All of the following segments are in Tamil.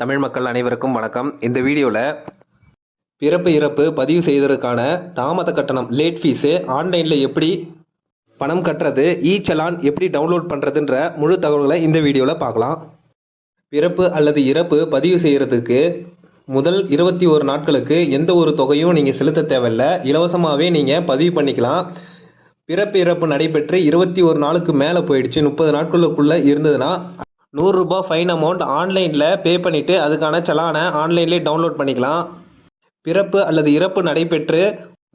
தமிழ் மக்கள் அனைவருக்கும் வணக்கம். இந்த வீடியோவில் பிறப்பு இறப்பு பதிவு செய்வதற்கான தாமத கட்டணம் லேட் ஃபீஸு ஆன்லைனில் எப்படி பணம் கட்டுறது இ சலான் எப்படி டவுன்லோட் பண்ணுறதுன்ற முழு தகவல்களை இந்த வீடியோவில் பார்க்கலாம். பிறப்பு அல்லது இறப்பு பதிவு செய்கிறதுக்கு முதல் இருபத்தி ஒரு நாட்களுக்கு எந்த ஒரு தொகையும் நீங்கள் செலுத்த தேவையில்ல. இலவசமாகவே நீங்கள் பதிவு பண்ணிக்கலாம். பிறப்பு இறப்பு நடைபெற்று இருபத்தி ஒரு நாளுக்கு மேலே போயிடுச்சு. முப்பது நாட்களுக்குள்ளே இருந்ததுன்னா நூறுரூபா ஃபைன் அமௌண்ட் ஆன்லைனில் பே பண்ணிவிட்டு அதுக்கான சலானை ஆன்லைன்லேயே டவுன்லோட் பண்ணிக்கலாம். பிறப்பு அல்லது இறப்பு நடைபெற்று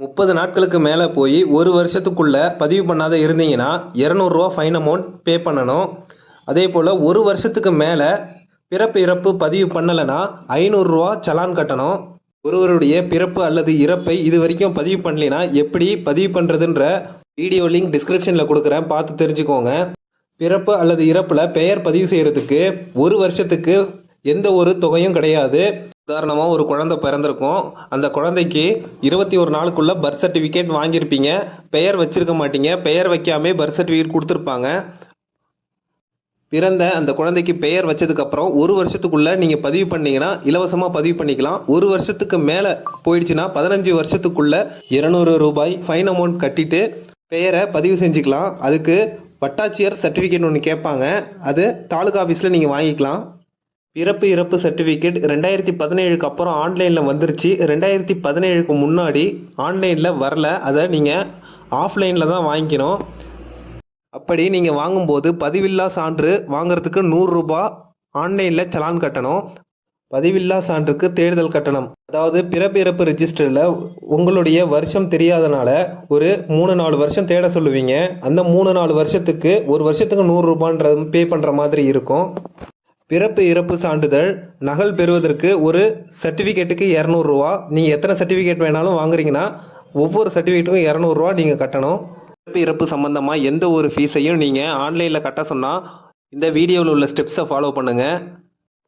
முப்பது நாட்களுக்கு மேலே போய் ஒரு வருஷத்துக்குள்ளே பதிவு பண்ணாத இருந்தீங்கன்னா இரநூறுவா ஃபைன் அமௌண்ட் பே பண்ணணும். அதே போல் ஒரு வருஷத்துக்கு மேலே பிறப்பு இறப்பு பதிவு பண்ணலைன்னா ஐநூறுரூவா சலான் கட்டணும். ஒருவருடைய பிறப்பு அல்லது இறப்பை இது வரைக்கும் பதிவு பண்ணலைன்னா எப்படி பதிவு பண்ணுறதுன்ற வீடியோ லிங்க் டிஸ்கிரிப்ஷனில் கொடுக்குறேன். பார்த்து தெரிஞ்சுக்கோங்க. பிறப்பு அல்லது இறப்பில் பெயர் பதிவு செய்கிறதுக்கு ஒரு வருஷத்துக்கு எந்த ஒரு தொகையும் கிடையாது. உதாரணமாக ஒரு குழந்தை பிறந்திருக்கும். அந்த குழந்தைக்கு இருபத்தி ஒரு நாளுக்குள்ள பர்த் சர்டிஃபிகேட் வாங்கியிருப்பீங்க. பெயர் வச்சிருக்க மாட்டீங்க. பெயர் வைக்காமே பர்த் சர்டிஃபிகேட் கொடுத்துருப்பாங்க. பிறந்த அந்த குழந்தைக்கு பெயர் வச்சதுக்கப்புறம் ஒரு வருஷத்துக்குள்ளே நீங்கள் பதிவு பண்ணீங்கன்னா இலவசமாக பதிவு பண்ணிக்கலாம். ஒரு வருஷத்துக்கு மேலே போயிடுச்சுன்னா பதினஞ்சு வருஷத்துக்குள்ளே இருநூறு ரூபாய் ஃபைன் அமௌண்ட் கட்டிட்டு பெயரை பதிவு செஞ்சுக்கலாம். அதுக்கு வட்டாட்சியர் சர்டிஃபிகேட் ஒன்று கேட்பாங்க. அது தாலுகா ஆஃபீஸில் நீங்கள் வாங்கிக்கலாம். பிறப்பு இறப்பு சர்டிஃபிகேட் ரெண்டாயிரத்தி பதினேழுக்கு அப்புறம் ஆன்லைனில் வந்துருச்சு. ரெண்டாயிரத்தி பதினேழுக்கு முன்னாடி ஆன்லைனில் வரல. அதை நீங்கள் ஆஃப்லைனில் தான் வாங்கிக்கணும். அப்படி நீங்கள் வாங்கும்போது பதிவில்லா சான்று வாங்குறதுக்கு நூறுரூபா ஆன்லைனில் சலான் கட்டணும். பதிவில்லா சான்றுக்கு தேடுதல் கட்டணம். அதாவது பிறப்பு இறப்பு ரெஜிஸ்டரில் உங்களுடைய வருஷம் தெரியாதனால ஒரு மூணு நாலு வருஷம் தேட சொல்லுவீங்க. அந்த மூணு நாலு வருஷத்துக்கு ஒரு வருஷத்துக்கு நூறுரூபான்ற பே பண்ணுற மாதிரி இருக்கும். பிறப்பு இறப்பு சான்றிதழ் நகல் பெறுவதற்கு ஒரு சர்டிஃபிகேட்டுக்கு இரநூறுவா நீங்கள் எத்தனை சர்டிஃபிகேட் வேணாலும் வாங்குறீங்கன்னா ஒவ்வொரு சர்டிஃபிகேட்டுக்கும் இரநூறுவா நீங்கள் கட்டணும். பிறப்பு இறப்பு சம்மந்தமாக எந்த ஒரு ஃபீஸையும் நீங்கள் ஆன்லைனில் கட்ட சொன்னால் இந்த வீடியோவில் உள்ள ஸ்டெப்ஸை ஃபாலோ பண்ணுங்கள்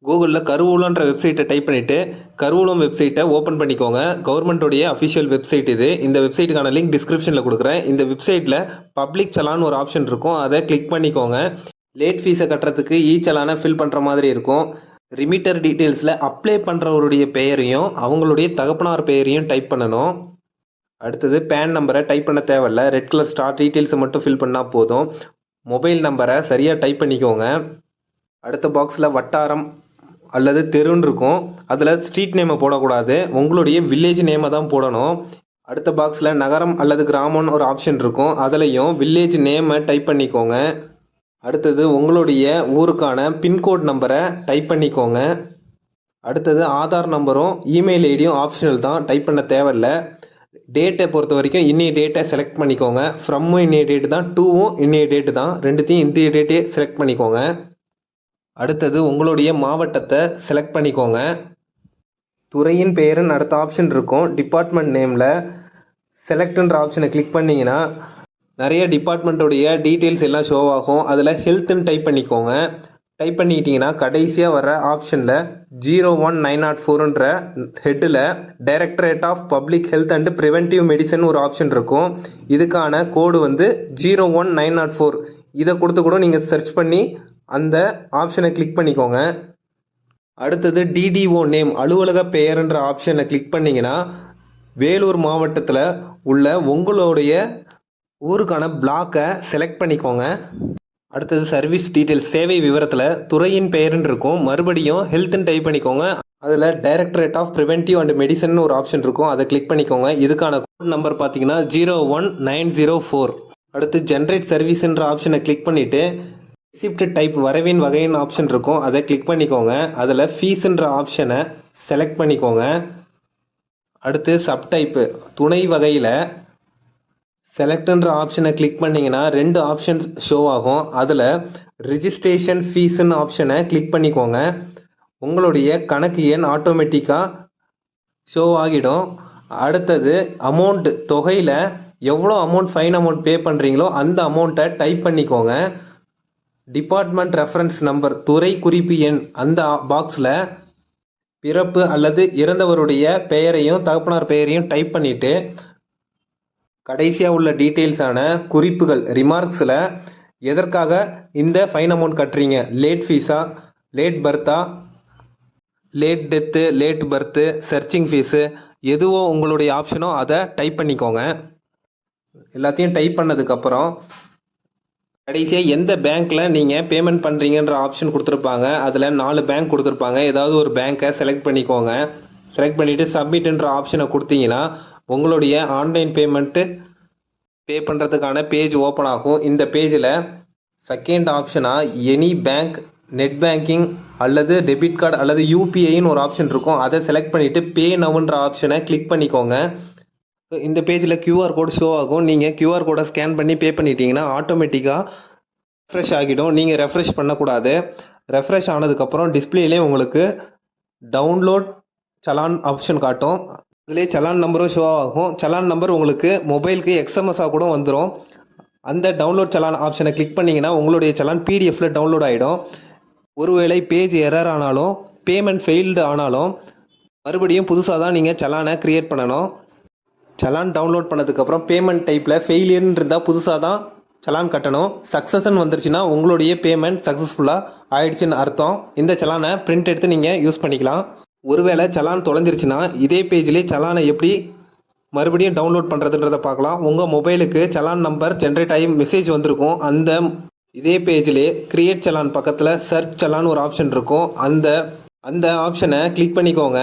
கூகுளில் கருவூலன்ற வெப்சைட்டை டைப் பண்ணிவிட்டு கருவூலம் வெப்சைட்டை ஓப்பன் பண்ணிக்கோங்க. கவர்மெண்ட்டோடைய அஃபிஷியல் வெப்சைட் இது. இந்த வெப்சைட்டுக்கான லிங்க் டிஸ்கிரிப்ஷனில் கொடுக்குறேன். இந்த வெப்சைட்டில் பப்ளிக் சலான் ஒரு ஆப்ஷன் இருக்கும். அதை கிளிக் பண்ணிக்கோங்க. லேட் ஃபீஸை கட்டுறதுக்கு ஈ சலானை ஃபில் பண்ணுற மாதிரி இருக்கும். ரிமிட்டர் டீட்டெயில்ஸில் அப்ளை பண்ணுறவருடைய பெயரையும் அவங்களுடைய தகப்பனார் பெயரையும் டைப் பண்ணணும். அடுத்தது பேன் நம்பரை டைப் பண்ண தேவையில்ல. ரெட் கலர் ஸ்டார் டீட்டெயில்ஸை மட்டும் ஃபில் பண்ணால் போதும். மொபைல் நம்பரை சரியாக டைப் பண்ணிக்கோங்க. அடுத்த பாக்ஸில் வட்டாரம் அல்லது தெருன்னு இருக்கும். அதில் ஸ்ட்ரீட் நேமை போடக்கூடாது. உங்களுடைய வில்லேஜ் நேமை தான் போடணும். அடுத்த பாக்ஸில் நகரம் அல்லது கிராமம்னு ஒரு ஆப்ஷன் இருக்கும். அதுலேயும் வில்லேஜ் நேமை டைப் பண்ணிக்கோங்க. அடுத்தது உங்களுடைய ஊருக்கான பின்கோட் நம்பரை டைப் பண்ணிக்கோங்க. அடுத்தது ஆதார் நம்பரும் இமெயில் ஐடியும் ஆப்ஷனல் தான். டைப் பண்ண தேவையில்ல. டேட்டை பொறுத்த வரைக்கும் இன்னைய டேட்டை செலக்ட் பண்ணிக்கோங்க. ஃப்ரம்மும் இன்னைய டேட்டு தான் டூவும் இன்னைய டேட்டு தான். ரெண்டுத்தையும் இந்திய டேட்டே செலக்ட் பண்ணிக்கோங்க. அடுத்தது உங்களுடைய மாவட்டத்தை செலக்ட் பண்ணிக்கோங்க. துறையின் பெயருன்னு அடுத்த ஆப்ஷன் இருக்கும். டிபார்ட்மெண்ட் நேமில் செலக்ட்ன்ற ஆப்ஷனை கிளிக் பண்ணிங்கன்னா நிறைய டிபார்ட்மெண்ட்டோடைய டீட்டெயில்ஸ் எல்லாம் ஷோ ஆகும். அதில் ஹெல்த்துன்னு டைப் பண்ணிக்கோங்க. டைப் பண்ணிக்கிட்டிங்கன்னா கடைசியாக வர ஆப்ஷனில் ஜீரோ ஒன் நைன் நாட் ஃபோருன்ற ஹெட்டில் directorate of public health and preventive medicine ஒரு ஆப்ஷன் இருக்கும். இதுக்கான கோடு வந்து zero one nine not four இதை கொடுத்து கூட நீங்கள் சர்ச் பண்ணி அந்த ஆப்ஷனை கிளிக் பண்ணிக்கோங்க. அடுத்தது டிடிஓ நேம் அலுவலக பெயர்ன்ற ஆப்ஷனை கிளிக் பண்ணிங்கன்னா வேலூர் மாவட்டத்தில் உள்ள உங்களுடைய ஊருக்கான பிளாக்கை செலக்ட் பண்ணிக்கோங்க. அடுத்தது சர்வீஸ் டீட்டெயில்ஸ் சேவை விவரத்தில் துறையின் பெயர்னு இருக்கும். மறுபடியும் ஹெல்த்னு டைப் பண்ணிக்கோங்க. அதில் directorate of preventive and medicine ஒரு ஆப்ஷன் இருக்கும். அதை கிளிக் பண்ணிக்கோங்க. இதுக்கான கோட் நம்பர் பார்த்தீங்கன்னா zero one nine zero four அடுத்து ஜென்ரேட் சர்வீஸ்ன்ற ஆப்ஷனை கிளிக் பண்ணிவிட்டு ரிசிப்ட் டைப் வரவின் வகையின் ஆப்ஷன் இருக்கும். அதை கிளிக் பண்ணிக்கோங்க. அதில் ஃபீஸுன்ற ஆப்ஷனை செலக்ட் பண்ணிக்கோங்க. அடுத்து சப்டைப்பு துணை வகையில் செலக்ட்ன்ற ஆப்ஷனை கிளிக் பண்ணிங்கன்னா ரெண்டு ஆப்ஷன்ஸ் ஷோ ஆகும். அதில் ரிஜிஸ்ட்ரேஷன் ஃபீஸுன்னு ஆப்ஷனை கிளிக் பண்ணிக்கோங்க. உங்களுடைய கணக்கு எண் ஆட்டோமேட்டிக்காக ஷோ ஆகிடும். அடுத்தது அமௌண்ட் தொகையில் எவ்வளோ அமௌண்ட் ஃபைன் அமௌண்ட் பே பண்ணுறீங்களோ அந்த அமௌண்ட்டை டைப் பண்ணிக்கோங்க. டிபார்ட்மெண்ட் ரெஃபரன்ஸ் நம்பர் துறை குறிப்பு எண் அந்த பாக்ஸில் பிறப்பு அல்லது இறந்தவருடைய பெயரையும் தகப்பனார் பெயரையும் டைப் பண்ணிவிட்டு கடைசியாக உள்ள டீட்டெயில்ஸான குறிப்புகள் ரிமார்க்ஸில் எதற்காக இந்த ஃபைன் அமௌண்ட் கட்டுறீங்க? லேட் ஃபீஸா லேட் பர்த்தா late death late birth searching fees எதுவோ உங்களுடைய ஆப்ஷனோ அதை டைப் பண்ணிக்கோங்க. எல்லாத்தையும் டைப் பண்ணதுக்கப்புறம் கடைசியாக எந்த பேங்க்கில் நீங்கள் பேமெண்ட் பண்ணுறீங்கன்ற ஆப்ஷன் கொடுத்துருப்பாங்க. அதில் நாலு பேங்க் கொடுத்துருப்பாங்க. ஏதாவது ஒரு பேங்க்கை செலக்ட் பண்ணிக்கோங்க. செலக்ட் பண்ணிவிட்டு சப்மிட்ன்ற ஆப்ஷனை கொடுத்தீங்கன்னா உங்களுடைய ஆன்லைன் பேமெண்ட்டு பே பண்ணுறதுக்கான பேஜ் ஓப்பன் ஆகும். இந்த பேஜில் செகண்ட் ஆப்ஷனாக எனி பேங்க் நெட் பேங்கிங் அல்லது டெபிட் கார்டு அல்லது யூபிஐன்னு ஒரு ஆப்ஷன் இருக்கும். அதை செலக்ட் பண்ணிவிட்டு பே நவுன்ற ஆப்ஷனை கிளிக் பண்ணிக்கோங்க. இந்த பேஜில் கியூஆர் கோட் ஷோ ஆகும். நீங்கள் கியூஆர் கோடை ஸ்கேன் பண்ணி பே பண்ணிட்டீங்கன்னா ஆட்டோமேட்டிக்காக ரெஃப்ரெஷ் ஆகிடும். நீங்கள் ரெஃப்ரெஷ் பண்ணக்கூடாது. ரெஃப்ரெஷ் ஆனதுக்கப்புறம் டிஸ்பிளேலே உங்களுக்கு டவுன்லோட் சலான் ஆப்ஷன் காட்டும். அதிலே சலான் நம்பரும் ஷோ ஆகும். சலான் நம்பர் உங்களுக்கு மொபைலுக்கு எக்ஸ்எம்எஸ்ஸாக கூட வந்துடும் அந்த டவுன்லோட் சலான் ஆப்ஷனை கிளிக் பண்ணிங்கன்னா உங்களுடைய சலான் பிடிஎஃப்பில் டவுன்லோட் ஆகிடும் ஒருவேளை பேஜ் எரர் ஆனாலும் பேமெண்ட் ஃபெயில்டு ஆனாலும் மறுபடியும் புதுசாக தான் நீங்கள் சலானை க்ரியேட் பண்ணணும். சலான் டவுன்லோட் பண்ணதுக்கப்புறம் பேமெண்ட் டைப்பில் ஃபெயிலியர்னு இருந்தால் புதுசாக தான் சலான் கட்டணும். சக்ஸஸ்ன்னு வந்துருச்சுன்னா உங்களுடைய பேமெண்ட் சக்ஸஸ்ஃபுல்லாக ஆயிடுச்சுன்னு அர்த்தம். இந்த சலானை பிரிண்ட் எடுத்து நீங்கள் யூஸ் பண்ணிக்கலாம். ஒருவேளை சலான் தொலைஞ்சிருச்சுன்னா இதே பேஜ்லேயே சலானை எப்படி மறுபடியும் டவுன்லோட் பண்ணுறதுன்றதை பார்க்கலாம். உங்கள் மொபைலுக்கு சலான் நம்பர் ஜென்ரேட் ஆகி மெசேஜ் வந்திருக்கும். அந்த இதே பேஜ்லேயே கிரியேட் சலான் பக்கத்தில் சர்ச் சலான் ஒரு ஆப்ஷன் இருக்கும். அந்த அந்த ஆப்ஷனை கிளிக் பண்ணிக்கோங்க.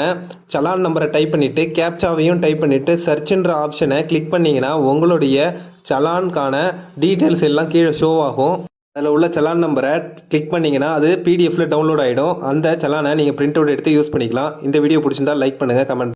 சலான் நம்பரை டைப் பண்ணிவிட்டு கேப்சாவையும் டைப் பண்ணிவிட்டு சர்ச்சுன்ற ஆப்ஷனை கிளிக் பண்ணிங்கன்னா உங்களுடைய சலான்கான டீட்டெயில்ஸ் எல்லாம் கீழே ஷோ ஆகும். அதில் உள்ள சலான் நம்பரை கிளிக் பண்ணிங்கன்னா அது பிடிஎஃப்பில் டவுன்லோட் ஆகிடும் அந்த சலானை நீங்கள் பிரிண்ட் அவுட் எடுத்து யூஸ் பண்ணிக்கலாம். இந்த வீடியோ பிடிச்சிருந்தா லைக் பண்ணுங்கள் கமெண்ட்